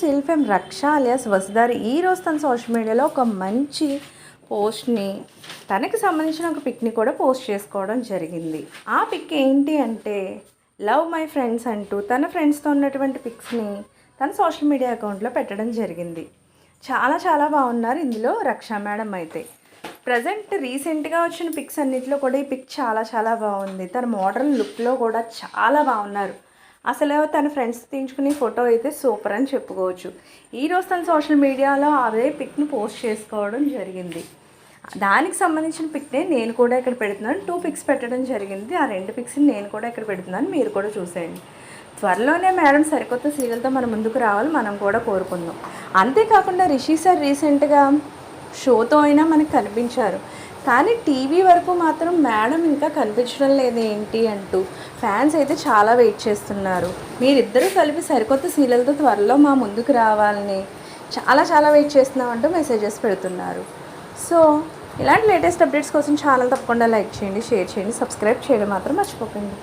Self ఎం రక్ష alias వసుదారి ఈ రోజు తన సోషల్ మీడియాలో ఒక మంచి పోస్ట్ని తనకి సంబంధించిన ఒక పిక్ని కూడా పోస్ట్ చేసుకోవడం జరిగింది. ఆ పిక్ ఏంటి అంటే లవ్ మై ఫ్రెండ్స్ అంటూ తన ఫ్రెండ్స్తో ఉన్నటువంటి పిక్స్ని తన సోషల్ మీడియా అకౌంట్లో పెట్టడం జరిగింది. చాలా చాలా బాగున్నారు ఇందులో రక్ష మేడం అయితే. ప్రజెంట్ రీసెంట్గా వచ్చిన పిక్స్ అన్నింటిలో కూడా ఈ పిక్ చాలా చాలా బాగుంది. తన మోడర్న్ లుక్లో కూడా చాలా బాగున్నారు. అసలు తన ఫ్రెండ్స్ తీయించుకునే ఫోటో అయితే సూపర్ అని చెప్పుకోవచ్చు. ఈరోజు తన సోషల్ మీడియాలో అదే పిక్ని పోస్ట్ చేసుకోవడం జరిగింది. దానికి సంబంధించిన పిక్నే నేను కూడా ఇక్కడ పెడుతున్నాను. టూ పిక్స్ పెట్టడం జరిగింది. ఆ రెండు పిక్స్ని నేను కూడా ఇక్కడ పెడుతున్నాను. మీరు కూడా చూసేయండి. త్వరలోనే మేడం సరికొత్త సీరియల్తో మన ముందుకు రావాలి. మనం కూడా కోరుకుందాం. అంతేకాకుండా రిషి సార్ రీసెంట్గా షోతో అయినా మనకు కనిపించారు. కానీ టీవీ వరకు మాత్రం మేడం ఇంకా కనిపించడం లేదు ఏంటి అంటూ ఫ్యాన్స్ అయితే చాలా వెయిట్ చేస్తున్నారు. మీరిద్దరూ కలిపి సరికొత్త సీరియల్తో త్వరలో మా ముందుకు రావాలని చాలా చాలా వెయిట్ చేస్తున్నామంటూ మెసేజెస్ పెడుతున్నారు. సో ఇలాంటి లేటెస్ట్ అప్డేట్స్ కోసం ఛానల్ తప్పకుండా లైక్ చేయండి షేర్ చేయండి సబ్స్క్రైబ్ చేయడం మాత్రం మర్చిపోకండి.